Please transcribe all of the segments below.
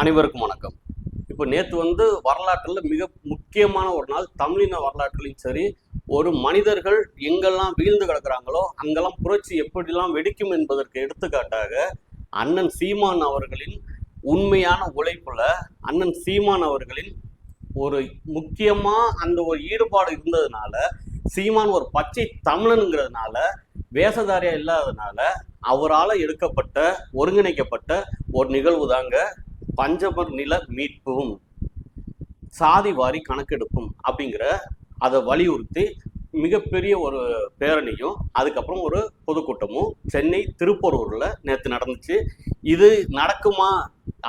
அனைவருக்கும் வணக்கம். இப்போ நேற்று வந்து வரலாற்றில் மிக முக்கியமான ஒரு நாள் தமிழின வரலாற்றிலையும் சரி ஒரு மனிதர்கள் எங்கெல்லாம் வீழ்ந்து கிடக்கிறாங்களோ அங்கெல்லாம் புரட்சி எப்படிலாம் வெடிக்கும் என்பதற்கு எடுத்துக்காட்டாக அண்ணன் சீமான் அவர்களின் உண்மையான உழைப்புல அண்ணன் சீமான் அவர்களின் ஒரு முக்கியமாக அந்த ஒரு ஈடுபாடு இருந்ததுனால சீமான் ஒரு பச்சை தமிழனுங்கிறதுனால வேஷதாரியா இல்லாததுனால அவரால் எடுக்கப்பட்ட ஒருங்கிணைக்கப்பட்ட ஒரு நிகழ்வு தாங்க பஞ்சபர் நில மீட்பும் சாதி வாரி கணக்கெடுப்பும் அப்படிங்கிற அதை வலியுறுத்தி மிகப்பெரிய ஒரு பேரணியும் அதுக்கப்புறம் ஒரு பொதுக்கூட்டமும் சென்னை திருப்பரூரில் நேற்று நடந்துச்சு. இது நடக்குமா?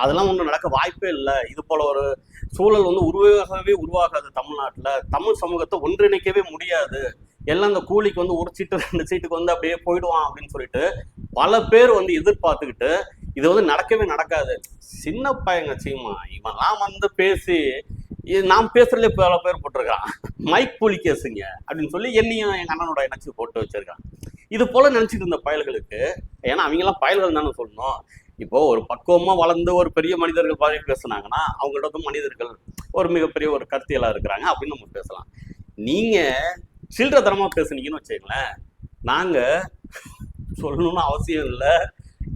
அதெல்லாம் ஒன்றும் நடக்க வாய்ப்பே இல்லை. இது போல ஒரு சூழல் வந்து உருவாகவே உருவாகாது தமிழ்நாட்டில். தமிழ் சமூகத்தை ஒன்றிணைக்கவே முடியாது. எல்லாம் இந்த கூலிக்கு வந்து ஒரு சீட்டு ரெண்டு சீட்டுக்கு வந்து அப்படியே போயிடுவான் அப்படின்னு சொல்லிட்டு பல பேர் வந்து எதிர்பார்த்துக்கிட்டு இது வந்து நடக்கவே நடக்காது. சின்ன பையங்க சீமா இவன்லாம் வந்து பேசி நான் பேசுறதுல பல பேர் போட்டிருக்கான்? மைக் போலி கேசுங்க அப்படின்னு சொல்லி என்னையும் எங்க அண்ணனோட இணைச்சு போட்டு வச்சிருக்கான். இது போல நினைச்சிட்டு இருந்த பயல்களுக்கு ஏன்னா அவங்கெல்லாம் பயல்கள் தானே சொல்லணும். இப்போ ஒரு பக்குவமா வளர்ந்து ஒரு பெரிய மனிதர்கள் பதவி பேசுனாங்கன்னா அவங்களோட வந்து மனிதர்கள் ஒரு மிகப்பெரிய ஒரு கருத்தியலா இருக்கிறாங்க அப்படின்னு நம்ம பேசலாம். நீங்க சில்லறத்தனமா பேசுனீங்கன்னு வச்சுக்கங்களேன். நாங்க சொல்லணும்னு அவசியம் இல்லை.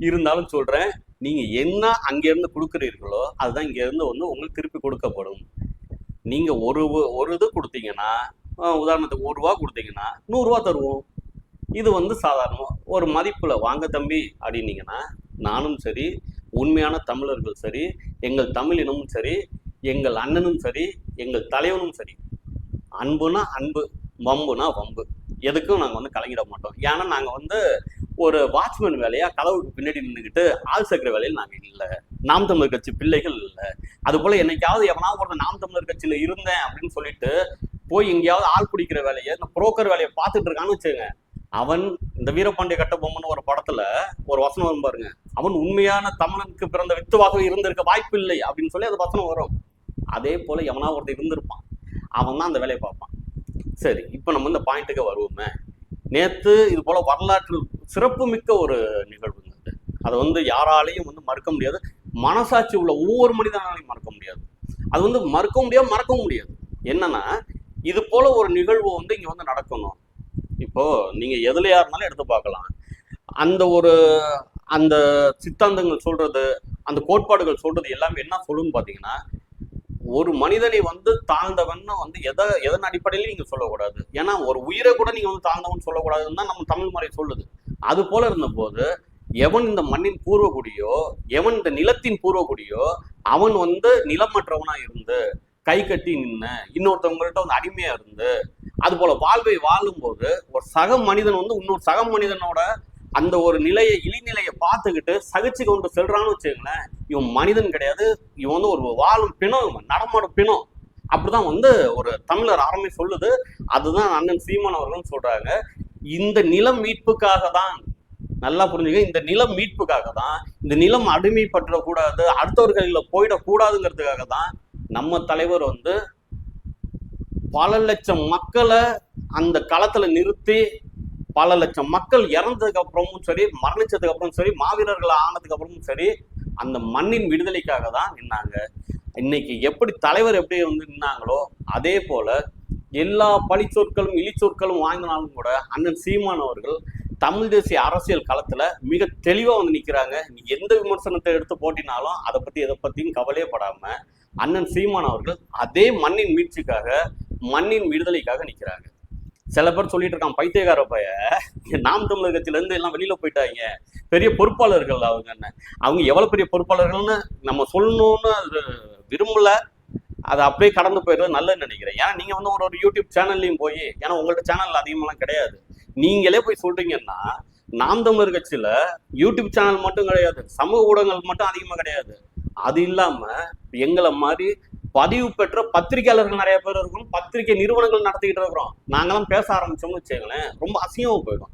இருந்தாலும் சொல்றேன் நீங்க என்ன அங்கிருந்து கொடுக்குறீர்களோ அதுதான் இங்கேருந்து வந்து உங்களுக்கு திருப்பி கொடுக்கப்படும். நீங்க ஒரு ஒரு இது கொடுத்தீங்கன்னா உதாரணத்துக்கு ஒரு ரூபா கொடுத்தீங்கன்னா நூறுரூவா தருவோம். இது வந்து சாதாரணம் ஒரு மதிப்பில் வாங்க தம்பி அப்படின்னீங்கன்னா நானும் சரி உண்மையான தமிழர்கள் சரி எங்கள் தமிழினமும் சரி எங்கள் அண்ணனும் சரி எங்கள் தலைவனும் சரி. அன்புனா அன்பு வம்புனா வம்பு. எதுக்கும் நாங்கள் வந்து கலங்கிட மாட்டோம். ஏன்னா நாங்கள் வந்து ஒரு வாட்ச்மேன் வேலையா கதவுக்கு பின்னாடி நின்றுக்கிட்டு ஆள் சேர்க்கிற வேலையில் நாங்கள் இல்லை. நாம் தமிழர் கட்சி பிள்ளைகள் இல்லை. அது போல என்னைக்காவது எவனாவது ஒரு நாம் தமிழர் கட்சியில இருந்தேன் அப்படின்னு சொல்லிட்டு போய் எங்கேயாவது ஆள் பிடிக்கிற வேலையை இந்த புரோக்கர் வேலையை பார்த்துட்டு இருக்கான்னு வச்சுங்க அவன் இந்த வீரபாண்டிய கட்டபொம்மன் ஒரு படத்துல ஒரு வசனம் வரும் பாருங்க. அவன் உண்மையான தமிழனுக்கு பிறந்த வித்துவாக இருந்திருக்க வாய்ப்பு இல்லை அப்படின்னு சொல்லி அது வசனம் வரும். அதே போல எவனா ஒருத்தர் இருந்திருப்பான். அவன் தான் அந்த வேலையை பார்ப்பான். சரி இப்போ நம்ம இந்த பாயிண்ட்டுக்கு வருவோமே. நேத்து இது போல வரலாற்று சிறப்புமிக்க ஒரு நிகழ்வுங்க அது அதை வந்து யாராலையும் வந்து மறுக்க முடியாது. மனசாட்சி உள்ள ஒவ்வொரு மனிதனாலையும் மறக்க முடியாது. அது வந்து மறுக்க முடியாது மறக்கவும் முடியாது. என்னன்னா இது போல ஒரு நிகழ்வு வந்து இங்க வந்து நடக்கணும். இப்போ நீங்க எதுலையா இருந்தாலும் எடுத்து பார்க்கலாம். அந்த ஒரு அந்த சித்தாந்தங்கள் சொல்றது அந்த கோட்பாடுகள் சொல்றது எல்லாமே என்ன சொல்லுன்னு பாத்தீங்கன்னா ஒரு மனிதனை வந்து தாழ்ந்தவன் வந்து எதை எதன் அடிப்படையிலும் நீங்க சொல்லக்கூடாது. ஏன்னா ஒரு உயிரை கூட நீங்க வந்து தாழ்ந்தவன் சொல்லக்கூடாதுன்னு தான் நம்ம தமிழ் முறை சொல்லுது. அது போல இருந்தபோது எவன் இந்த மண்ணின் பூர்வகுடியோ எவன் இந்த நிலத்தின் பூர்வகுடியோ அவன் வந்து நிலமற்றவனா இருந்து கை கட்டி நின்று இன்னொருத்தவங்கள்ட்ட வந்து அடிமையா இருந்து அது போல வாழ்வை வாழும்போது ஒரு சக மனிதன் வந்து இன்னொரு சக மனிதனோட அந்த ஒரு நிலையை இழிநிலையை பார்த்துக்கிட்டு சகிச்சு கொண்டு செல்றான்னு வச்சுக்கங்களேன் இவன் மனிதன் கிடையாது. இவன் வந்து ஒரு வாழும் பிணம் இவன் நடமாடும் பிணம். அப்படிதான் வந்து ஒரு தமிழர் ஆரம்பி சொல்லுது. அதுதான் அண்ணன் சீமான் அவர்களும் சொல்றாங்க. இந்த நிலம் மீட்புக்காக தான் நல்லா புரிஞ்சுக்க இந்த நிலம் மீட்புக்காக தான் இந்த நிலம் அடிமைப்பற்றக்கூடாது அடுத்தவர்களில் போயிடக்கூடாதுங்கிறதுக்காக தான் நம்ம தலைவர் வந்து பல லட்சம் மக்களை அந்த களத்துல நிறுத்தி பல லட்சம் மக்கள் இறந்ததுக்கு அப்புறமும் சரி மரணிச்சதுக்கு அப்புறமும் சரி மாவீரர்கள் ஆனதுக்கு அப்புறமும் சரி அந்த மண்ணின் விடுதலைக்காக தான் நின்னாங்க. இன்னைக்கு எப்படி தலைவர் எப்படி வந்து நின்னாங்களோ அதே போல எல்லா பழிச்சொற்களும் இழிச்சொற்களும் வாங்கினாலும் கூட அண்ணன் சீமான் அவர்கள் தமிழ் தேசிய அரசியல் களத்துல மிக தெளிவா வந்து நிக்கிறாங்க. நீ எந்த விமர்சனத்தை எடுத்து போட்டினாலும் அதை பத்தி எதை பத்தியும் கவலையே படாம அண்ணன் சீமான் அவர்கள் அதே மண்ணின் மீட்சிக்காக மண்ணின் விடுதலைக்காக நிக்கிறாங்க. சில பேர் சொல்லிட்டு இருக்கான் பைத்தியகார பைய. நாம் தமிழர் கட்சியில இருந்து எல்லாம் வெளியில போயிட்டாங்க. பெரிய பொறுப்பாளர்கள் அவங்க என்ன? அவங்க எவ்வளவு பெரிய பொறுப்பாளர்கள்னு நம்ம சொல்லணும்னு அது விரும்பல. அதை அப்படியே கடந்து போயிடுறது நல்லதுன்னு நினைக்கிறேன். ஏன்னா நீங்க வந்து ஒரு ஒரு யூடியூப் சேனல்லையும் போய் ஏன்னா உங்கள்ட்ட சேனல் அதிகமெல்லாம் கிடையாது. நீங்களே போய் சொல்றீங்கன்னா நாம் தமிழர் கட்சியில யூடியூப் சேனல் மட்டும் கிடையாது. சமூக ஊடகங்கள் மட்டும் அதிகமா கிடையாது. அது இல்லாம எங்களை மாதிரி பதிவு பெற்ற பத்திரிகையாளர்கள் நிறைய பேர் இருக்கணும். பத்திரிகை நிறுவனங்கள் நடத்திக்கிட்டு இருக்கிறோம். நாங்கெல்லாம் பேச ஆரம்பிச்சோம்னு வச்சுக்கங்களேன் ரொம்ப அசிங்கமாக போயிடும்.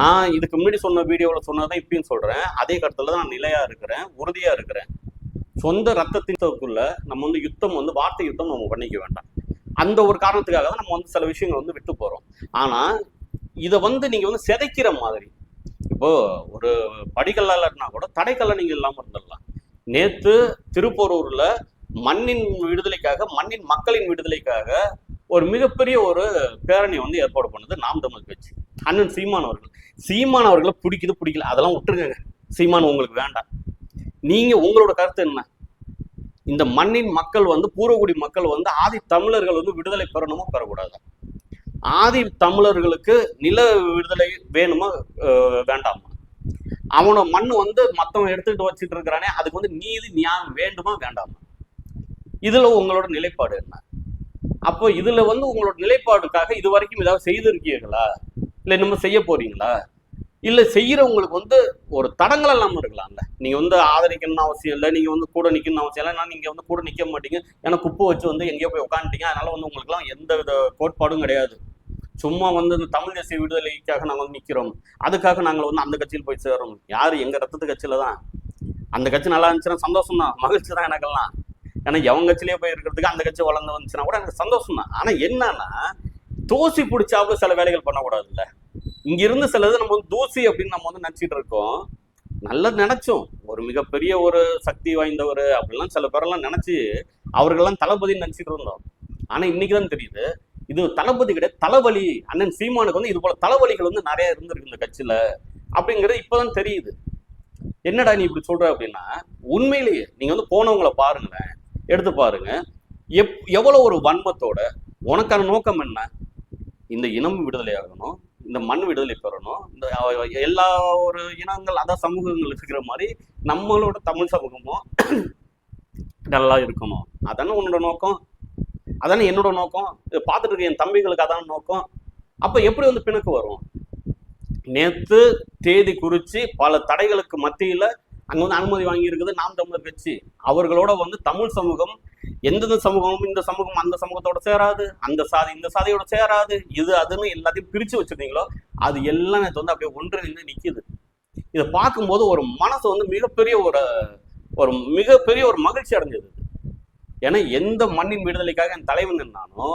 நான் இதுக்கு முன்னாடி சொன்ன வீடியோவில் சொன்னதான் இப்பயும் சொல்கிறேன் அதே கருத்தில் தான் நான் நிலையாக இருக்கிறேன் உறுதியாக இருக்கிறேன். சொந்த ரத்தத்திற்குள்ள நம்ம வந்து யுத்தம் வந்து வார்த்தை யுத்தம் நம்ம பண்ணிக்க வேண்டாம். அந்த ஒரு காரணத்துக்காக தான் நம்ம வந்து சில விஷயங்கள் வந்து விட்டு போகிறோம் ஆனால் இதை வந்து நீங்கள் வந்து சிதைக்கிற மாதிரி இப்போ ஒரு படிக்கல்லால கூட தடைக்கல்ல நீங்கள் இல்லாமல் இருந்துடலாம். நேற்று திருப்பரூரில் மண்ணின் விடுதலைக்காக மண்ணின் மக்களின் விடுதலைக்காக ஒரு மிகப்பெரிய ஒரு பேரணி வந்து ஏற்பாடு பண்ணது நாம் தமிழ் கட்சி. அண்ணன் சீமான் அவர்கள். சீமான் அவர்களை பிடிக்குது பிடிக்கல. அதெல்லாம் விட்டுருங்க சீமான் உங்களுக்கு வேண்டாம். நீங்க உங்களோட கருத்து என்ன? இந்த மண்ணின் மக்கள் வந்து பூர்வகுடி மக்கள் வந்து ஆதி தமிழர்கள் வந்து விடுதலை பெறணுமோ பெறக்கூடாது? ஆதி தமிழர்களுக்கு நில விடுதலை வேணுமா வேண்டாமா? அவனோட மண் வந்து மத்தவன் எடுத்துக்கிட்டு வச்சுட்டு இருக்கிறானே அதுக்கு வந்து நீதி நியாயம் வேண்டுமா வேண்டாமா? இதுல உங்களோட நிலைப்பாடு என்ன? அப்போ இதுல வந்து உங்களோட நிலைப்பாடுக்காக இது வரைக்கும் ஏதாவது செய்திருக்கீங்களா இல்லை இன்னும் செய்ய போறீங்களா? இல்லை செய்யறவங்களுக்கு வந்து ஒரு தடங்கள் இல்லாம இருக்கலாம்ல. நீங்க வந்து ஆதரிக்கணும்னு அவசியம் இல்லை நீங்க வந்து கூட நிற்கணும்னு அவசியம் இல்லை நான் நீங்க வந்து கூட நிற்க மாட்டீங்க. ஏன்னா குப்பை வச்சு வந்து எங்கேயோ போய் உட்காந்துட்டீங்க அதனால வந்து உங்களுக்குலாம் எந்த வித கோட்பாடும் கிடையாது. சும்மா வந்து இந்த தமிழ் தேசிய விடுதலைக்காக நாங்கள் வந்து நிற்கிறோம் அதுக்காக நாங்கள் வந்து அந்த கட்சியில் போய் சேர்றோம் யாரு? எங்கள் ரத்தத்து கட்சியில தான் அந்த கட்சி நல்லா இருந்துச்சுன்னா சந்தோஷம் தான் மகிழ்ச்சி தான் எனக்கெல்லாம். ஏன்னா எவன் கட்சியிலே போய் இருக்கிறதுக்கு அந்த கட்சி வளர்ந்து வந்துச்சுன்னா கூட எனக்கு சந்தோஷம் தான் ஆனா என்னன்னா தோசி பிடிச்சாப்புல சில வேலைகள் பண்ணக்கூடாதுல்ல. இங்க இருந்து சிலது நம்ம வந்து தூசி அப்படின்னு நம்ம வந்து நினைச்சிட்டு இருக்கோம். நல்லா நினைச்சோம். ஒரு மிகப்பெரிய ஒரு சக்தி வாய்ந்தவர் அப்படிலாம் சில பேரெல்லாம் நினைச்சு அவர்கள்லாம் தளபதின்னு நினைச்சிட்டு இருந்தோம். ஆனா இன்னைக்கு தான் தெரியுது. இது தளபதி கிடையாது தலைவலி. அண்ணன் சீமானுக்கு வந்து இது போல தலைவலிகள் வந்து நிறைய இருந்திருக்கு இந்த கட்சியில அப்படிங்கிறது இப்பதான் தெரியுது. என்னடா நீ இப்படி சொல்ற அப்படின்னா உண்மையிலேயே நீங்க வந்து போனவங்களை பாருங்களேன். எடுத்து பாருங்க. எப் எவ்வளோ ஒரு வன்மத்தோட உனக்கான நோக்கம் என்ன? இந்த இனம் விடுதலை ஆகணும் இந்த மண் விடுதலை பெறணும் இந்த எல்லா ஒரு இனங்கள் அதான் சமூகங்கள் இருக்கிற மாதிரி நம்மளோட தமிழ் சமூகமும் நல்லா இருக்கணும். அதானே உன்னோட நோக்கம்? அதானே என்னோட நோக்கம்? இதை பார்த்துட்டு இருக்க என் தம்பிகளுக்கு அதான நோக்கம்? அப்போ எப்படி வந்து பிணக்கு வரும்? நேற்று தேதி குறித்து பல தடைகளுக்கு மத்தியில் அங்கே வந்து அனுமதி வாங்கி இருக்குது நாம் தமிழர் கட்சி. அவர்களோட வந்து தமிழ் சமூகம் எந்தெந்த சமூகமும் இந்த சமூகம் அந்த சமூகத்தோட சேராது. அந்த சாதி இந்த சாதியோட சேராது. இது அதுன்னு எல்லாத்தையும் பிரித்து வச்சிருந்தீங்களோ அது எல்லாம் நேற்று வந்து அப்படியே ஒன்றிலிருந்து நிற்கிது இதை பார்க்கும்போது ஒரு மனசு வந்து மிகப்பெரிய ஒரு ஒரு மிகப்பெரிய ஒரு மகிழ்ச்சி அடைஞ்சது. ஏன்னா எந்த மண்ணின் விடுதலைக்காக என் தலைவன் நின்னானோ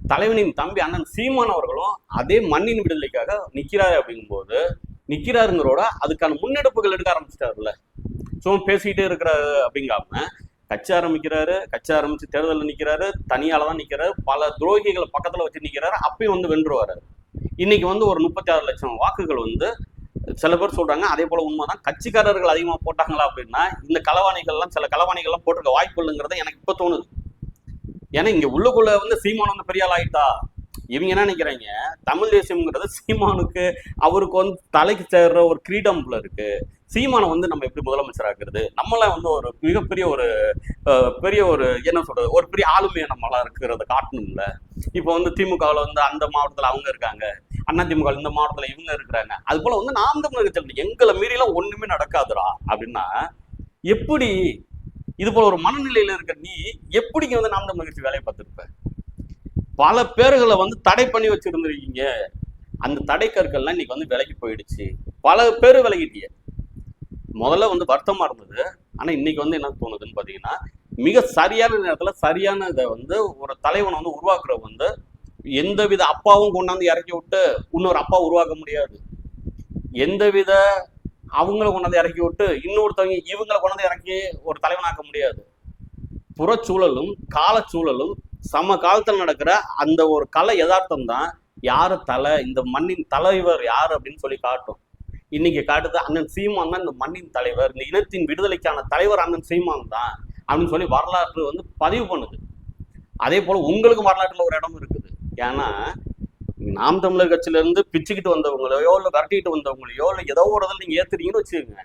தலைவனின் தம்பி அண்ணன் சீமான் அவர்களும் அதே மண்ணின் விடுதலைக்காக நிற்கிறாரு அப்படிங்கும்போது நிற்கிறாருங்கிறோட அதுக்கான முன்னெடுப்புகள் எடுக்க ஆரம்பிச்சிட்டாருல்ல. சும்மா பேசிக்கிட்டே இருக்கிறாரு அப்படிங்காம கட்சி ஆரம்பிக்கிறாரு கட்சி ஆரம்பிச்சு தேர்தலில் நிற்கிறாரு தனியால தான் நிற்கிறாரு பல துரோகிகளை பக்கத்தில் வச்சு நிற்கிறாரு அப்பயும் வந்து வென்றுவாரு. இன்னைக்கு வந்து ஒரு முப்பத்தி ஆறு லட்சம் வாக்குகள் வந்து சில பேர் சொல்றாங்க அதே போல உண்மைதான். கட்சிக்காரர்கள் அதிகமாக போட்டாங்களா அப்படின்னா இந்த களவாணிகள்லாம் சில களவாணிகள்லாம் போட்டிருக்க வாய்ப்பு இல்லைங்கிறத எனக்கு இப்போ தோணுது. ஏன்னா இங்க உள்ளுக்குள்ள வந்து சீமானம் வந்து பெரிய ஆள் ஆயிட்டா? இவங்க என்ன நினைக்கிறாங்க? தமிழ் தேசியம்ங்கிறது சீமானுக்கு அவருக்கு வந்து தலைக்கு சேர்ற ஒரு கிரீடம் போல இருக்கு. சீமானை வந்து நம்ம எப்படி முதலமைச்சர் ஆக்குறது? நம்மளாம் வந்து ஒரு மிகப்பெரிய ஒரு பெரிய ஒரு என்ன சொல்றது ஒரு பெரிய ஆளுமையை நம்மளாம் இருக்கிறத காட்டணும்ல. இப்போ வந்து திமுகவில் வந்து அந்த மாவட்டத்தில் அவங்க இருக்காங்க. அண்ணா திமுக இந்த மாவட்டத்தில் இவங்க இருக்கிறாங்க. அது போல வந்து நாம் தமிழகத்தில் எங்களை மீறிலாம் ஒண்ணுமே நடக்காதுடா அப்படின்னா எப்படி இது போல ஒரு மனநிலையில இருக்க நீ எப்படிங்க வந்து நாம் தமிழர் கட்சி வேலையை பார்த்துருப்ப? பல பேர்களை வந்து தடை பண்ணி வச்சிருந்திருக்கீங்க. அந்த தடை கற்கள்லாம் இன்னைக்கு வந்து விலகி போயிடுச்சு. பல பேர் விலகிட்டீங்க. முதல்ல வந்து வருத்தமா இருந்தது. ஆனா இன்னைக்கு வந்து என்ன தோணுதுன்னு பாத்தீங்கன்னா மிக சரியான நேரத்துல சரியான இதை வந்து ஒரு தலைவனை வந்து உருவாக்குற வந்து எந்தவித அப்பாவும் கொண்டாந்து இறக்கி விட்டு இன்னொரு அப்பா உருவாக்க முடியாது. எந்தவித அவங்கள கொண்டாந்து இறக்கி விட்டு இன்னொருத்தவங்க இவங்களை கொண்டாந்து இறக்கி ஒரு தலைவனாக்க முடியாது. புறச்சூழலும் காலச்சூழலும் சம காலத்தில் நடக்கிற அந்த ஒரு கலை யதார்த்தம் தான் யார் தலை இந்த மண்ணின் தலைவர் யார் அப்படின்னு சொல்லி காட்டும். இன்னைக்கு காட்டுது அண்ணன் சீமான் தான் இந்த மண்ணின் தலைவர் இந்த இனத்தின் விடுதலைக்கான தலைவர் அண்ணன் சீமான் தான் அப்படின்னு சொல்லி வரலாற்று வந்து பதிவு பண்ணுது. அதே போல உங்களுக்கு வரலாற்றுல ஒரு இடம் இருக்குது. ஏன்னா நாம் தமிழர் கட்சியிலேருந்து பிச்சுக்கிட்டு வந்தவங்களையோ இல்லை விரட்டிட்டு வந்தவங்களையோ இல்லை ஏதோ ஒரு இதில் நீங்கள் ஏத்துறீங்கன்னு வச்சுக்கோங்க.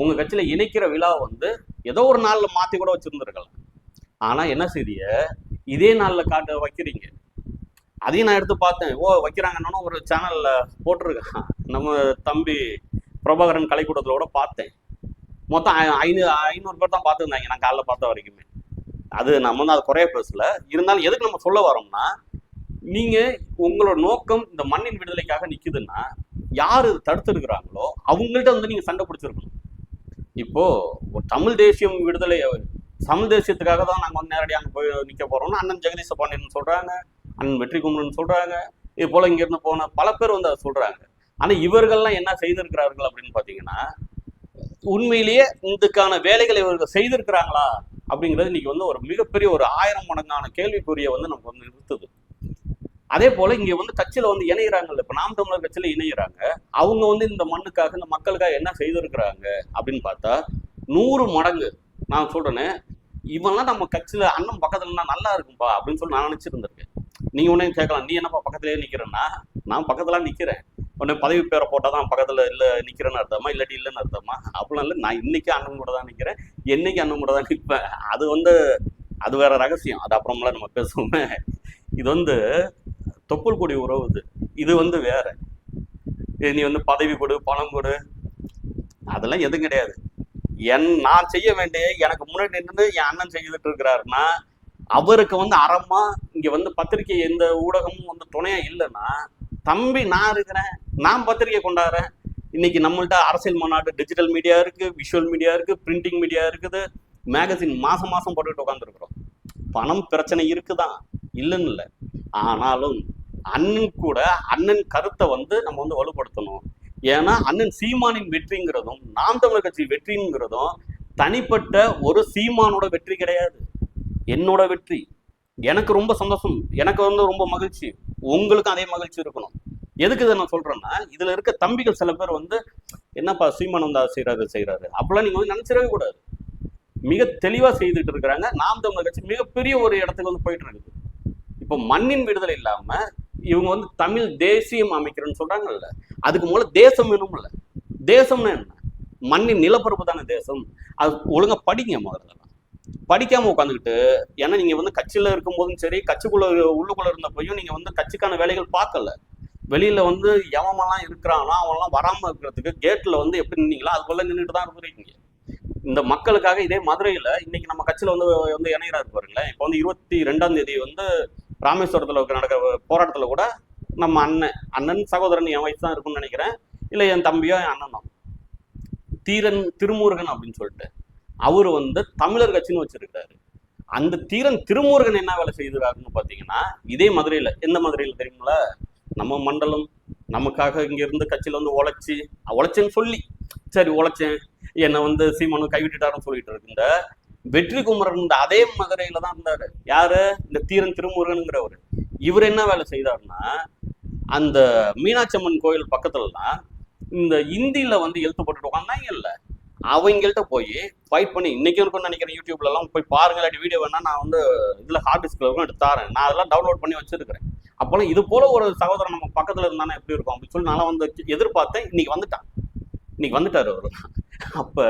உங்கள் கட்சியில் இணைக்கிற விழா வந்து ஏதோ ஒரு நாளில் மாற்றி கூட வச்சுருந்துருக்கலாம். ஆனால் என்ன செய்திய? இதே நாளில் காட்ட வைக்கிறீங்க. அதையும் நான் எடுத்து பார்த்தேன். ஓ வைக்கிறாங்கன்னு ஒரு சேனலில் போட்டிருக்கான். நம்ம தம்பி பிரபாகரன் கலைக்கூடத்தில் கூட பார்த்தேன். மொத்தம் ஐ- ஐநூறு ஐநூறு பேர் தான் பார்த்துருந்தாங்க. நான் காலைல பார்த்த வரைக்குமே. அது நம்ம வந்து அது குறைய பேசல. இருந்தாலும் எதுக்கு நம்ம சொல்ல வரோம்னா நீங்கள் உங்களோட நோக்கம் இந்த மண்ணின் விடுதலைக்காக நிற்குதுன்னா யார் இது தடுத்திருக்கிறாங்களோ அவங்கள்ட்ட வந்து நீங்கள் சண்டை பிடிச்சிருக்கணும். இப்போ ஒரு தமிழ் தேசியம் விடுதலை தமிழ் தேசியத்துக்காக தான் நாங்கள் வந்து நேரடியாக அங்கே போய் நிற்க போகிறோம்னு அண்ணன் ஜெகதீஷ பாண்டியன் சொல்கிறாங்க அண்ணன் வெற்றி குமரன் சொல்கிறாங்க இது போல் இங்கேருந்து போன பல பேர் வந்து அதை சொல்கிறாங்க ஆனால் இவர்கள்லாம் என்ன செய்திருக்கிறார்கள் அப்படின்னு பார்த்தீங்கன்னா உண்மையிலேயே இதுக்கான வேலைகளை இவர்கள் செய்திருக்கிறாங்களா அப்படிங்கிறது இன்னைக்கு வந்து ஒரு மிகப்பெரிய ஒரு ஆயிரம் மடங்கான கேள்விக்குறியை வந்து நமக்கு வந்து நிறுத்துது. அதே போல இங்க வந்து கட்சியில வந்து இணைகிறாங்கல்ல இப்ப நாம் தமிழர் கட்சியில இணைகிறாங்க அவங்க வந்து இந்த மண்ணுக்காக இந்த மக்களுக்காக என்ன செய்திருக்கிறாங்க அப்படின்னு பார்த்தா நூறு மடங்கு நான் சொல்றேனே இவன்லாம் நம்ம கட்சியில் அண்ணன் பக்கத்துல இருந்தா நல்லா இருக்கும்பா அப்படின்னு சொல்லி நான் நினைச்சிருந்திருக்கேன். நீங்கள் உடனே கேட்கலாம். நீ என்னப்பா பக்கத்துலேயே நிற்கிறேன்னா நான் பக்கத்துல நிற்கிறேன் உடனே பதவி பேரை போட்டால் தான் பக்கத்தில் இல்லை நிற்கிறேன்னு அர்த்தமா? இல்லாட்டி இல்லைன்னு அர்த்தமா? அப்படிலாம் இல்லை. நான் இன்னைக்கு அண்ணன் கூட தான் நிற்கிறேன் என்னைக்கு அண்ணன் கூட தான் நிற்பேன் அது வந்து அது வேற ரகசியம். அது அப்புறமெல்லாம் நம்ம பேசுவோமே. இது வந்து தொப்புள் கொடி உறவு இது. இது வந்து வேற. நீ வந்து பதவி கொடு பணம் கொடு. அதெல்லாம் எதுவும் கிடையாது. என் நான் செய்ய வேண்டிய எனக்கு முன்னாடி நின்று என் அண்ணன் செய்துட்டு இருக்கிறாருன்னா அவருக்கு வந்து அறமா இங்க வந்து பத்திரிகை எந்த ஊடகமும் வந்து துணையா இல்லைன்னா தம்பி நான் இருக்கிறேன் நான் பத்திரிகை கொண்டாடுறேன். இன்னைக்கு நம்மள்ட்ட அரசியல் மாநாடு டிஜிட்டல் மீடியா இருக்கு விஷுவல் மீடியா இருக்கு பிரிண்டிங் மீடியா இருக்குது மேகசின் மாசம் மாசம் போட்டுட்டு உட்காந்துருக்குறோம் பணம் பிரச்சனை இருக்குதான் இல்லைன்னு இல்லை. ஆனாலும் அண்ணன் கூட அண்ணன் கருத்தை வந்து நம்ம வந்து வலுப்படுத்தணும். ஏன்னா அண்ணன் சீமானின் வெற்றிங்கிறதும் நாம் தமிழர் கட்சி வெற்றிங்கிறதும் தனிப்பட்ட ஒரு சீமானோட வெற்றி கிடையாது. என்னோட வெற்றி. எனக்கு ரொம்ப சந்தோஷம். எனக்கு வந்து ரொம்ப மகிழ்ச்சி. உங்களுக்கும் அதே மகிழ்ச்சி இருக்கணும். எதுக்கு இதை நான் சொல்றேன்னா இதுல இருக்க தம்பிகள் சில பேர் வந்து என்னப்பா சீமான் வந்து செய்யறாரு செய்யறாரு அப்பெல்லாம் நீங்க வந்து நினைச்சிடவே கூடாது. மிக தெளிவா செய்துட்டு இருக்கிறாங்க. நாம் தமிழர் கட்சி மிகப்பெரிய ஒரு இடத்துக்கு வந்து போயிட்டு இருக்குது. இப்போ மண்ணின் விடுதலை இல்லாம இவங்க வந்து தமிழ் தேசியம் அமைக்கிறேன்னு சொல்றாங்கல்ல அதுக்கு மூலம் தேசம் வேணும்ல. தேசம்னா என்ன? மண்ணின் நிலப்பரப்பு தானே தேசம். அது ஒழுங்கா படிங்க முதல்ல. படிக்காம உட்காந்துக்கிட்டு ஏன்னா நீங்க வந்து கட்சியில இருக்கும்போதும் சரி கட்சிக்குள்ள உள்ளுக்குள்ள இருந்தப்பையும் நீங்க வந்து கட்சிக்கான வேலைகள் பார்க்கல. வெளியில வந்து எவமெல்லாம் இருக்கிறானோ அவன்லாம் வராம இருக்கிறதுக்கு கேட்ல வந்து எப்படி நின்னீங்களோ? அது போல நின்றுட்டு தான் இருக்கிறீங்க. இந்த மக்களுக்காக இதே மதுரையில இன்னைக்கு நம்ம கட்சியில வந்து வந்து இணையறாரு பாருங்களேன். இப்போ வந்து இருபத்தி ரெண்டாம் தேதி வந்து ராமேஸ்வரத்தில் நடக்கிற போராட்டத்தில் கூட நம்ம அண்ணன் அண்ணன் சகோதரன் என் வயசு தான் இருக்கும்னு நினைக்கிறேன். இல்லை என் தம்பியோ என் அண்ணனோ தீரன் திருமுருகன் அப்படின்னு சொல்லிட்டு அவர் வந்து தமிழர் கட்சின்னு வச்சிருக்கிறாரு. அந்த தீரன் திருமுருகன் என்ன வேலை செய்கிறாருன்னு பார்த்தீங்கன்னா இதே மதுரையில் எந்த மதுரையில் தெரியுங்களா நம்ம மண்டலம் நமக்காக இங்கேருந்து கட்சியில் வந்து உழைச்சி உழைச்சேன்னு சொல்லி. சரி உழைச்சேன். என்னை வந்து சீமானு கைவிட்டுட்டாருன்னு சொல்லிட்டு இருக்கு இந்த வெற்றி குமரன் இந்த அதே மதுரையில தான் இருந்தாரு. யாரு? இந்த தீரன் திருமுருகனுங்கிறவர். இவர் என்ன வேலை செய்தாருன்னா அந்த மீனாட்சி அம்மன் கோயில் பக்கத்துலலாம் இந்த இந்தியில வந்து எழுத்து போட்டுட்டு உட்காந்தாங்க இல்ல. அவங்கள்ட்ட போய் ஃபைட் பண்ணி இன்னைக்கு இருக்கும்னு நினைக்கிறேன் யூடியூப்லலாம் போய் பாருங்க இல்லாட்டி வீடியோ வேணா நான் வந்து இதுல ஹார்ட் டிஸ்க்ல இருக்கும் எடுத்து தரேன் நான் அதெல்லாம் டவுன்லோட் பண்ணி வச்சிருக்கிறேன். அப்போலாம் இது போல ஒரு சகோதரன் நம்ம பக்கத்துல இருந்தானே எப்படி இருக்கும் அப்படின்னு சொல்லி நான் வந்து எதிர்பார்த்தேன். இன்னைக்கு வந்துட்டான். இன்னைக்கு வந்துட்டாரு அவர். அப்ப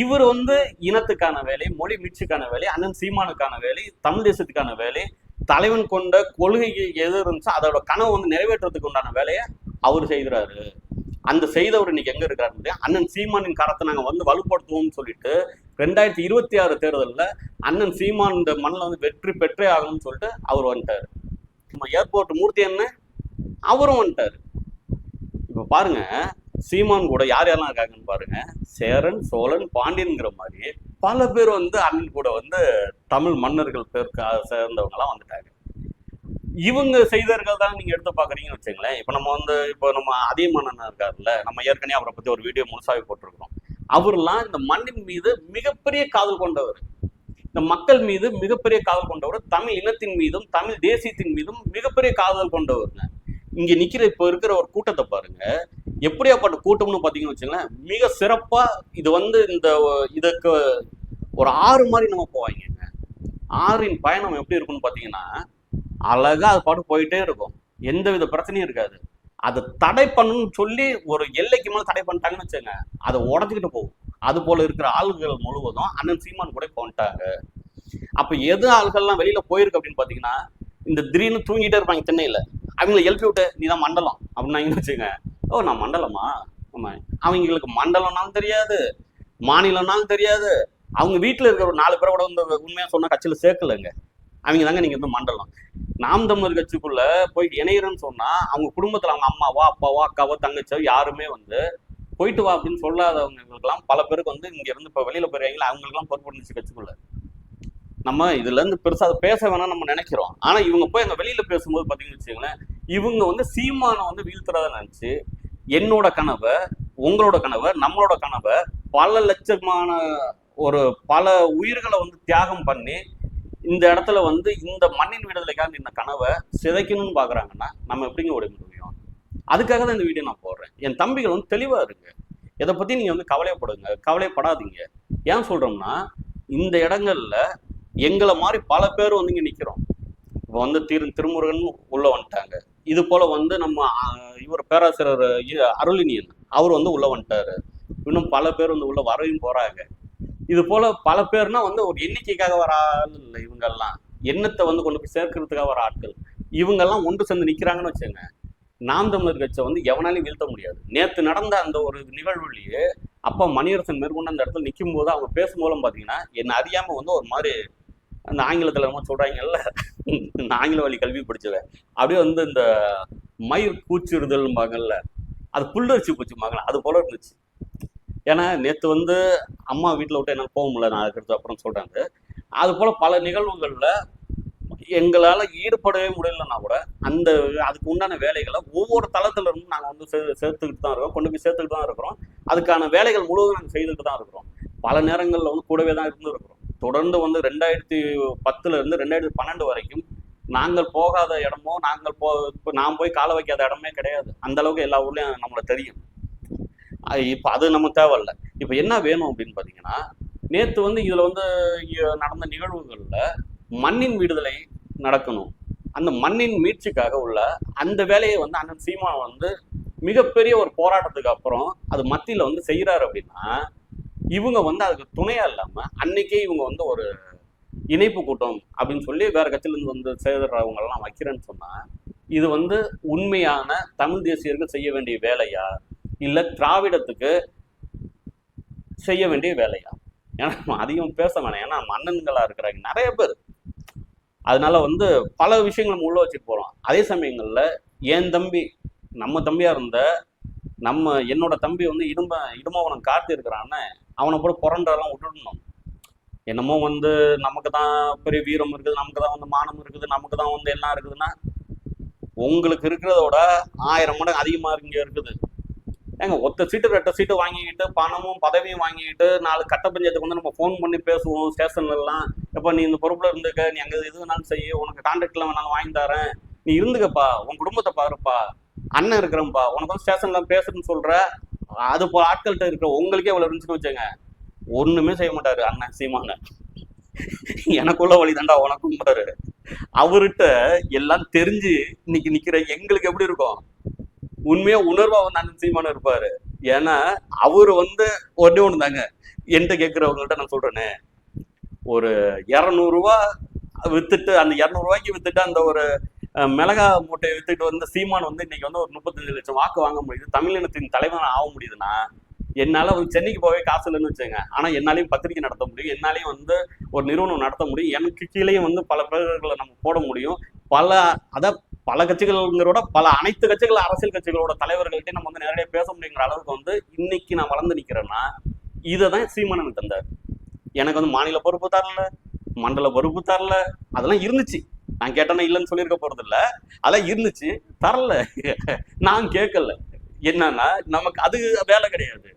இவர் வந்து இனத்துக்கான வேலை மொழி மீட்சிக்கான வேலை அண்ணன் சீமானுக்கான வேலை தமிழ் தேசத்துக்கான வேலை தலைவன் கொண்ட கொள்கைக்கு எது இருந்துச்சோ அதோட கனவு வந்து நிறைவேற்றுறதுக்கு உண்டான வேலையை அவர் செய்கிறாரு. அந்த செய்தவர் இன்னைக்கு எங்க இருக்காரு அண்ணன் சீமானின் கரத்தை நாங்க வந்து வலுப்படுத்துவோம்னு சொல்லிட்டு ரெண்டாயிரத்தி இருபத்தி ஆறு தேர்தலில் அண்ணன் சீமான் இந்த மண்ணில் வந்து வெற்றி பெற்றே ஆகணும்னு சொல்லிட்டு அவர் வந்துட்டார். நம்ம ஏர்போர்ட் மூர்த்தி என்ன அவரும் வந்துட்டாரு. இப்போ பாருங்க சீமான் கூட யார் யாரெல்லாம் இருக்காங்கன்னு பாருங்க. சேரன் சோழன் பாண்டியன்கிற மாதிரி பல பேர் வந்து அண்ணன் கூட வந்து தமிழ் மன்னர்கள் பேர் சேர்ந்தவங்கலாம் வந்துட்டாங்க. இவங்க செய்தர்கள் தான் நீங்க எடுத்து பாக்குறீங்கன்னு வச்சுங்களேன் இப்போ நம்ம வந்து இப்போ நம்ம அதியமானன் இருக்காருல்ல நம்ம ஏற்கனவே அவரை பத்தி ஒரு வீடியோ முழுசாவே போட்டிருக்கிறோம். அவர்லாம் இந்த மண்ணின் மீது மிகப்பெரிய காதல் கொண்டவர். இந்த மக்கள் மீது மிகப்பெரிய காதல் கொண்டவர். தமிழ் இனத்தின் மீதும் தமிழ் தேசியத்தின் மீதும் மிகப்பெரிய காதல் கொண்டவருங்க இங்க நிக்கிற இப்ப இருக்கிற ஒரு கூட்டத்தை பாருங்க. எப்படியாப்பட்ட கூட்டம்னு பார்த்தீங்கன்னு வச்சுங்களேன் மிக சிறப்பாக இது வந்து இந்த இதுக்கு ஒரு ஆறு மாதிரி நம்ம போவாங்க. ஆறின் பயணம் எப்படி இருக்கும்னு பார்த்தீங்கன்னா அழகாக அது பாட்டு போயிட்டே இருக்கும். எந்த வித பிரச்சனையும் இருக்காது. அதை தடை பண்ணணும்னு சொல்லி ஒரு எல்லைக்கு மேலே தடை பண்ணிட்டாங்கன்னு வச்சுங்க அதை உடஞ்சிக்கிட்டு போகும். அது போல இருக்கிற ஆளுகள் முழுவதும் அண்ணன் சீமான் கூட போன்ட்டாங்க அப்போ அப்ப எது ஆள்கள்லாம் வெளியில போயிருக்கு அப்படின்னு பாத்தீங்கன்னா இந்த திடீர்னு தூங்கிட்டே இருப்பாங்க சென்னையில. அவங்கள எழுப்பி விட்டு நீ தான் மண்டலம் அப்படின்னாங்கன்னு வச்சுங்க ஓ நான் மண்டலமா? ஆமா. அவங்களுக்கு மண்டலம்னாலும் தெரியாது மாநிலம்னாலும் தெரியாது. அவங்க வீட்டில் இருக்கிற ஒரு நாலு பேரை கூட வந்து உண்மையாக சொன்னால் கட்சியில் சேர்க்கலைங்க. அவங்க தாங்க நீங்கள் வந்து மண்டலம். நாம் தமிழர் கட்சிக்குள்ள போயிட்டு இணையிறேன்னு சொன்னால் அவங்க குடும்பத்தில் அவங்க அம்மாவோ அப்பாவோ அக்காவோ தங்கச்சியோ யாருமே வந்து போயிட்டு வா அப்படின்னு சொல்லாதவங்களுக்கெல்லாம் பல பேருக்கு வந்து இங்கேருந்து இருந்து வெளியில் வெளியில போயிருக்காங்களா அவங்களுக்குலாம் பொறுப்பு இருந்துச்சு கட்சிக்குள்ள. நம்ம இதுலேருந்து பெருசாக அதை பேச வேணாம் நம்ம நினைக்கிறோம். ஆனால் இவங்க போய் அங்கே வெளியில் பேசும்போது பார்த்தீங்கன்னு வச்சுக்கோங்களேன் இவங்க வந்து சீமானை வந்து வீழ்த்துறதை நினச்சி என்னோட கனவை உங்களோட கனவை நம்மளோட கனவை பல லட்சமான ஒரு பல உயிர்களை வந்து தியாகம் பண்ணி இந்த இடத்துல வந்து இந்த மண்ணின் விடுதலைக்காக இந்த கனவை சிதைக்கணும்னு பார்க்குறாங்கன்னா நம்ம எப்படிங்க ஓடி முடியும்? அதுக்காக தான் இந்த வீடியோ நான் போடுறேன். என் தம்பிகள் வந்து தெளிவாக இருங்க. இதை பற்றி நீங்கள் வந்து கவலைப்படுங்க. கவலைப்படாதீங்க. ஏன் சொல்கிறோம்னா இந்த இடங்கள்ல எங்களை மாதிரி பல பேர் வந்து இங்கே நிற்கிறோம் இப்போ வந்து திரு திருமுருகன் உள்ளே வந்துட்டாங்க. இது போல வந்து நம்ம இவர் பேராசிரியர் அருளினியன் அவர் வந்து உள்ள வந்துட்டாரு. இன்னும் பல பேர் வந்து உள்ள வரவும் போறாங்க. இது போல பல பேர்னா வந்து ஒரு எண்ணிக்கைக்காக வர ஆள் இல்லை இவங்கெல்லாம். எண்ணத்தை வந்து கொண்டு போய் சேர்க்கறதுக்காக வர ஆட்கள். இவங்கெல்லாம் ஒன்று சேர்ந்து நிற்கிறாங்கன்னு வச்சுங்க நாம் தமிழர் கட்சியை வந்து எவனாலையும் வீழ்த்த முடியாது. நேற்று நடந்த அந்த ஒரு நிகழ்வுலயே அப்பா மணியரசன் மேற்கொண்டு அந்த இடத்துல நிற்கும் போது அவங்க மூலம் பார்த்தீங்கன்னா என்னை அறியாமல் வந்து ஒரு மாதிரி அந்த ஆங்கிலத்தில் என்னமோ சொல்கிறாங்கல்ல இந்த ஆங்கில வழி கல்வி படிச்சவன். அப்படியே வந்து இந்த மயிர் கூச்சிடுதல்பாங்கல்ல அது புல்லரிச்சு போச்சுமாங்களா அது போல இருந்துச்சு. ஏன்னா நேற்று வந்து அம்மா வீட்டில் விட்டு என்னால் போக முடியல நான் அதுக்கு அப்புறம் சொல்றாங்க அது. போல் பல நிகழ்வுகளில் எங்களால் ஈடுபடவே முடியலன்னா கூட அந்த அதுக்கு உண்டான வேலைகளை ஒவ்வொரு தளத்துல இருந்து நாங்கள் வந்து சே- சேர்த்துக்கிட்டு தான் இருக்கோம் கொண்டு போய் சேர்த்துக்கிட்டு தான் இருக்கிறோம். அதுக்கான வேலைகள் முழுவதும் நாங்கள் செய்துக்கிட்டு தான் இருக்கிறோம். பல நேரங்களில் வந்து கூடவே தான் இருந்து இருக்கிறோம் தொடர்ந்து வந்து ரெண்டாயிரத்தி பத்துல இருந்து ரெண்டாயிரத்தி பன்னெண்டு வரைக்கும் நாங்கள் போகாத இடமோ நாங்கள் போ இப்போ நான் போய் கால வைக்காத இடமே கிடையாது. அந்த அளவுக்கு எல்லா ஊர்லேயும் நம்மளை தெரியும். இப்போ அது நம்ம தேவையில்ல. இப்போ என்ன வேணும் அப்படின்னு பார்த்தீங்கன்னா நேற்று வந்து இதில் வந்து நடந்த நிகழ்வுகளில் மண்ணின் விடுதலை நடக்கணும். அந்த மண்ணின் மீட்சிக்காக உள்ள அந்த வேலையை வந்து அண்ணன் சீமா வந்து மிகப்பெரிய ஒரு போராட்டத்துக்கு அப்புறம் அது மத்தியில் வந்து செய்கிறாரு அப்படின்னா இவங்க வந்து அதுக்கு துணையா இல்லாம அன்னைக்கே இவங்க வந்து ஒரு இணைப்பு கூட்டம் அப்படின்னு சொல்லி வேற கட்சியிலேருந்து வந்து சேர்றவங்க எல்லாம் வைக்கிறேன்னு சொன்னா இது வந்து உண்மையான தமிழ் தேசியர்கள் செய்ய வேண்டிய வேலையா? இல்ல திராவிடத்துக்கு செய்ய வேண்டிய வேலையா? ஏன்னா நம்ம அதிகம் பேச வேணாம். ஏன்னா மன்னன்களா இருக்கிறாங்க நிறைய பேர். அதனால வந்து பல விஷயங்கள் நம்ம உள்ள வச்சுட்டு போறோம். அதே சமயங்கள்ல என் தம்பி நம்ம தம்பியா இருந்த நம்ம என்னோட தம்பி வந்து இடும்ப இடும்பவனம் காத்து இருக்கிறான்னு அவனை போல புரண்டெல்லாம் விட்டுடணும். என்னமோ வந்து நமக்கு தான் பெரிய வீரம் இருக்குது நமக்கு தான் வந்து மானம் இருக்குது நமக்கு தான் வந்து எல்லாம் இருக்குதுன்னா உங்களுக்கு இருக்கிறதோட ஆயிரம் மடங்கு அதிகமாக இங்கே இருக்குது. ஏங்க ஒத்த சீட்டு ரெட்ட சீட்டு வாங்கிக்கிட்டு பணமும் பதவியும் வாங்கிக்கிட்டு நாலு கட்ட பஞ்சாயத்துக்கு வந்து நம்ம ஃபோன் பண்ணி பேசுவோம் ஸ்டேஷன்லலாம் எப்போ நீ இந்த பொறுப்பில் இருந்துக்க நீ அங்கே எது வேணாலும் செய்ய உனக்கு கான்ட்ராக்ட்ல வேணாலும் வாங்கி தரேன். நீ இருந்துக்கப்பா உன் குடும்பத்தை பாருப்பா. அண்ணன் இருக்கிறப்பா உனக்கு வந்து ஸ்டேஷன்ல பேசுறேன்னு சொல்கிற அது போல ஆட்கள்கிட்ட இருக்கிற உங்களுக்கே இவ்வளவு இருந்துச்சுன்னு வச்சுங்க ஒண்ணுமே செய்ய மாட்டாரு அண்ணன் சீமான. எனக்குள்ள வழிதாண்டா உனக்கும் பாரு. அவர்கிட்ட எல்லாம் தெரிஞ்சு இன்னைக்கு நிக்கிற எங்களுக்கு எப்படி இருக்கும்? உண்மையா உணர்வா வந்து அண்ணன் சீமான இருப்பாரு. ஏன்னா அவரு வந்து ஒன்னே ஒண்ணு தாங்க என்கிட்ட கேட்கிறவங்கள்ட்ட நான் சொல்றேனே. ஒரு இரநூறுவா வித்துட்டு அந்த இரநூறுவாய்க்கு வித்துட்டு அந்த ஒரு மிளகா மூட்டையை வித்துட்டு வந்த சீமான் வந்து இன்னைக்கு வந்து ஒரு முப்பத்தஞ்சு லட்சம் வாக்கு வாங்க முடியுது. தமிழினத்தின் தலைவன் ஆக முடியுதுன்னா என்னால் வந்து சென்னைக்கு போகவே காசு இல்லைன்னு வச்சுங்க ஆனால் என்னாலையும் பத்திரிக்கை நடத்த முடியும். என்னாலையும் வந்து ஒரு நிறுவனம் நடத்த முடியும். எனக்கு கீழேயும் வந்து பல பேர்களை நம்ம போட முடியும். பல அதான் பல கட்சிகள்ங்கிறோட பல அனைத்து கட்சிகள் அரசியல் கட்சிகளோட தலைவர்கள்ட்டே நம்ம வந்து நேரடியாக பேச முடியுங்கிற அளவுக்கு வந்து இன்னைக்கு நான் வளர்ந்து நிற்கிறேன்னா இதை தான் சீமான் எனக்கு தந்தார். எனக்கு வந்து மாநில பொறுப்பு தரல மண்டல பொறுப்பு தரல அதெல்லாம் இருந்துச்சு. நான் கேட்டேன்னா இல்லைன்னு சொல்லியிருக்க போறது இல்லை அதெல்லாம் இருந்துச்சு. தரல. நான் கேட்கல. என்னன்னா நமக்கு அது வேலை கிடையாது.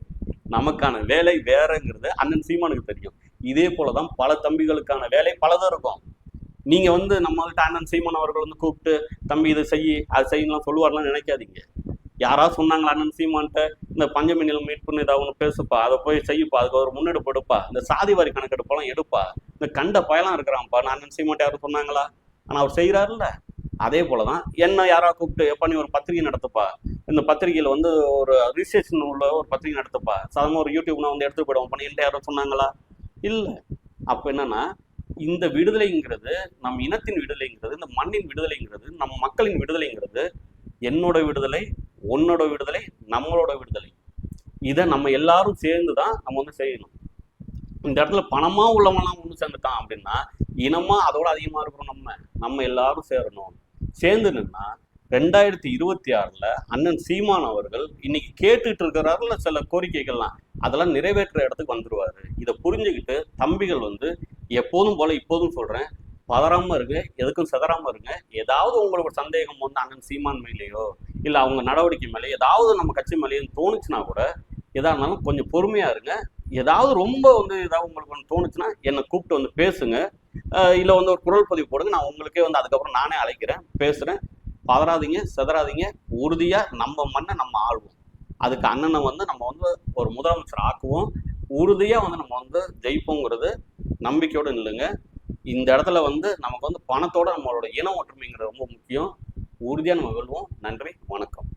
நமக்கான வேலை வேறங்கிறது அண்ணன் சீமானுக்கு தெரியும். இதே போலதான் பல தம்பிகளுக்கான வேலை பலதும் இருக்கும். நீங்க வந்து நம்மள்ட்ட அண்ணன் சீமான் அவர்கள் வந்து கூப்பிட்டு தம்பி இதை செய் அது செய்யலாம் சொல்லுவார்லாம் நினைக்காதீங்க. யாராவது சொன்னாங்களா அண்ணன் சீமான்ட்ட? இந்த பஞ்சமி மீட் பண்ணி ஏதாவது ஒன்று பேசுப்பா அதை போய் செய்யுப்பா அதுக்கு ஒரு முன்னெடுப்பு எடுப்பா. இந்த சாதி வாரி கணக்கெடுப்பெல்லாம் எடுப்பா. இந்த கண்ட பயலாம் இருக்கிறான்ப்பா. நான் அண்ணன் சீமான்ட்ட யாரும் சொன்னாங்களா? ஆனால் அவர் செய்கிறாருல்ல அதே போலதான் என்ன யாராவது கூப்பிட்டு எப்போ நீ ஒரு பத்திரிகை நடத்துப்பா? இந்த பத்திரிகையில் வந்து ஒரு ரிஜிஸ்ட்ரேஷன் உள்ள ஒரு பத்திரிகை நடத்துப்பா? சாதாரண ஒரு யூடியூப்னா வந்து எடுத்து போயிடுவோம் பண்ணிட்டு என்கிட்ட யாரும் சொன்னாங்களா? இல்லை. அப்போ என்னன்னா இந்த விடுதலைங்கிறது நம் இனத்தின் விடுதலைங்கிறது இந்த மண்ணின் விடுதலைங்கிறது நம் மக்களின் விடுதலைங்கிறது என்னோட விடுதலை உன்னோட விடுதலை நம்மளோட விடுதலை. இதை நம்ம எல்லாரும் சேர்ந்து தான் நம்ம வந்து செய்யணும். இந்த இடத்துல பணமா உள்ளவங்கலாம் ஒன்று சேர்ந்துட்டான் அப்படின்னா இனமா அதோட அதிகமா இருக்கிறோம் நம்ம. நம்ம எல்லாரும் சேரணும். சேர்ந்து நின்னா ரெண்டாயிரத்தி இருபத்தி ஆறில் அண்ணன் சீமான் அவர்கள் இன்னைக்கு கேட்டுட்டு இருக்கிறாருல சில கோரிக்கைகள்லாம். அதெல்லாம் நிறைவேற்ற இடத்துக்கு வந்துடுவார் இதை புரிஞ்சுக்கிட்டு தம்பிகள் வந்து எப்போதும் போல இப்போதும் சொல்கிறேன் பதறாமல் இருங்க எதுக்கும் சிதறாம இருங்க. ஏதாவது உங்களுக்கு சந்தேகம் வந்து அண்ணன் சீமான் மேலேயோ இல்லை அவங்க நடவடிக்கை மேலே ஏதாவது நம்ம கட்சி மேலேயும் தோணுச்சுன்னா கூட எதா இருந்தாலும் கொஞ்சம் பொறுமையாக இருங்க. ஏதாவது ரொம்ப வந்து ஏதாவது உங்களுக்கு ஒன்று தோணுச்சுன்னா என்னை கூப்பிட்டு வந்து பேசுங்க. இல்லை வந்து ஒரு குரல் பதிவு போடுங்க. நான் உங்களுக்கே வந்து அதுக்கப்புறம் நானே அழைக்கிறேன். பேசுகிறேன் பதறாதீங்க செதறாதீங்க. உறுதியாக நம்ம மண்ணை நம்ம ஆள்வோம். அதுக்கு அண்ணனை வந்து நம்ம வந்து ஒரு முதலமைச்சர் ஆக்குவோம். உறுதியாக வந்து நம்ம வந்து ஜெயிப்போங்கிறது நம்பிக்கையோடு நில்லுங்க. இந்த இடத்துல வந்து நமக்கு வந்து பணத்தோட நம்மளோட இன ஒற்றுமைங்கிறது ரொம்ப முக்கியம். உறுதியாக நம்ம வெல்வோம். நன்றி. வணக்கம்.